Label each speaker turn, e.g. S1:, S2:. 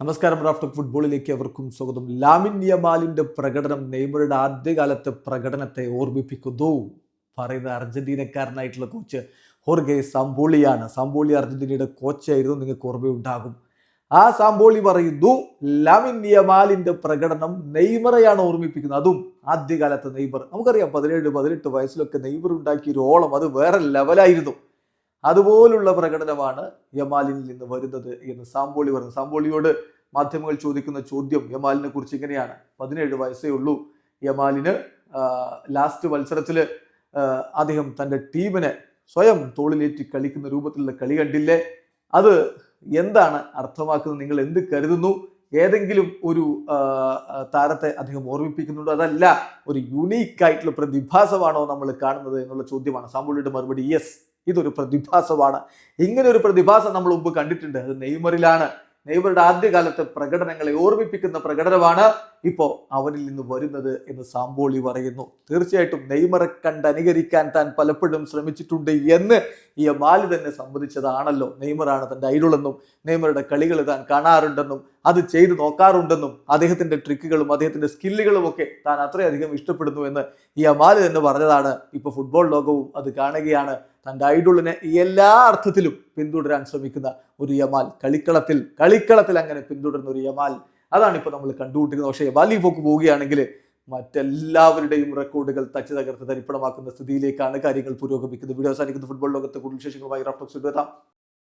S1: നമസ്കാരം റാഫ്റ്റർ ഫുട്ബോളിലേക്ക് അവർക്കും സ്വാഗതം. ലാമിൻ യമാലിന്റെ പ്രകടനം നെയ്മറുടെ ആദ്യകാലത്തെ പ്രകടനത്തെ ഓർമ്മിപ്പിക്കുന്നു. പറയുന്ന അർജന്റീനക്കാരനായിട്ടുള്ള കോച്ച് ഹോർഗെ സാമ്പോളിയാണ് സാമ്പോളി അർജന്റീനയുടെ കോച്ചായിരുന്നു നിങ്ങൾക്ക് ഓർമ്മയുണ്ടാകും. ആ സാമ്പോളി പറയുന്നു ലാമിൻ യമാലിന്റെ പ്രകടനം നെയ്മറയാണ് ഓർമ്മിപ്പിക്കുന്നത്. അതും ആദ്യകാലത്തെ നെയ്മർ. നമുക്കറിയാം പതിനേഴ് പതിനെട്ട് വയസ്സിലൊക്കെ നെയ്മർ ഉണ്ടാക്കിയ ഒരു ഓളം അത് വേറെ ലെവലായിരുന്നു അതുപോലുള്ള പ്രകടനമാണ് യമാലിനിൽ നിന്ന് വരുന്നത് എന്ന് സാമ്പോളി പറഞ്ഞു. സാമ്പോളിയോട് മാധ്യമങ്ങൾ ചോദിക്കുന്ന ചോദ്യം യമാലിനെ കുറിച്ച് ഇങ്ങനെയാണ്. പതിനേഴ് വയസ്സേ ഉള്ളൂ. യമാലിന് ലാസ്റ്റ് മത്സരത്തിൽ അദ്ദേഹം തന്റെ ടീമിനെ സ്വയം തോളിലേറ്റി കളിക്കുന്ന രൂപത്തിലുള്ള കളി കണ്ടില്ലേ? അത് എന്താണ് അർത്ഥമാക്കുന്നത്? നിങ്ങൾ എന്ത് കരുതുന്നു? ഏതെങ്കിലും ഒരു താരത്തെ അദ്ദേഹം ഓർമ്മിപ്പിക്കുന്നുണ്ടോ? അതല്ല ഒരു യുണീക്ക് ആയിട്ടുള്ള പ്രതിഭാസമാണോ നമ്മൾ കാണുന്നത് എന്നുള്ള ചോദ്യമാണ്. സാമ്പുളിയുടെ മറുപടി യെസ് ഇതൊരു പ്രതിഭാസമാണ്. ഇങ്ങനെ ഒരു പ്രതിഭാസം നമ്മൾ മുമ്പ് കണ്ടിട്ടുണ്ട്. അത് നെയ്മറിലാണ്. നെയ്മറുടെ ആദ്യകാലത്തെ പ്രകടനങ്ങളെ ഓർമ്മിപ്പിക്കുന്ന പ്രകടനമാണ് ഇപ്പോ അവനിൽ നിന്ന് വരുന്നത് എന്ന് സാമ്പോളി പറയുന്നു. തീർച്ചയായിട്ടും നെയ്മറെ കണ്ട് അനുകരിക്കാൻ താൻ പലപ്പോഴും ശ്രമിച്ചിട്ടുണ്ട് എന്ന് ഈ മാലി തന്നെ സമ്മതിച്ചതാണല്ലോ. നെയ്മറാണ് തന്റെ ഐഡോളെന്നും നെയ്മറുടെ കളികൾ താൻ കാണാറുണ്ടെന്നും അത് ചെയ്തു നോക്കാറുണ്ടെന്നും അദ്ദേഹത്തിന്റെ ട്രിക്കുകളും അദ്ദേഹത്തിന്റെ സ്കില്ലുകളും ഒക്കെ താൻ അത്രയധികം ഇഷ്ടപ്പെടുന്നു എന്ന് ഈ അമാൽ തന്നെ പറഞ്ഞതാണ്. ഇപ്പൊ ഫുട്ബോൾ ലോകവും അത് കാണുകയാണ്. തന്റെ ഐഡോളിനെ എല്ലാ അർത്ഥത്തിലും പിന്തുടരാൻ ശ്രമിക്കുന്ന ഒരു യമാൽ. കളിക്കളത്തിൽ കളിക്കളത്തിൽ അങ്ങനെ പിന്തുടരുന്ന ഒരു യമാൽ. അതാണ് ഇപ്പൊ നമ്മൾ കണ്ടുകൊണ്ടിരുന്നത് പക്ഷേ യമാലി പോക്ക് പോവുകയാണെങ്കിൽ മറ്റെല്ലാവരുടെയും റെക്കോർഡുകൾ തച്ചു തകർത്ത് തരിപ്പണമാക്കുന്ന സ്ഥിതിയിലേക്കാണ് കാര്യങ്ങൾ പുരോഗമിക്കുന്നത്. വീഡിയോ അവസാനിക്കുന്ന. ഫുട്ബോൾ ലോകത്തെ കൂടുതൽ വിശേഷങ്ങളുമായി റഫ്ലക്സ് എത്താം.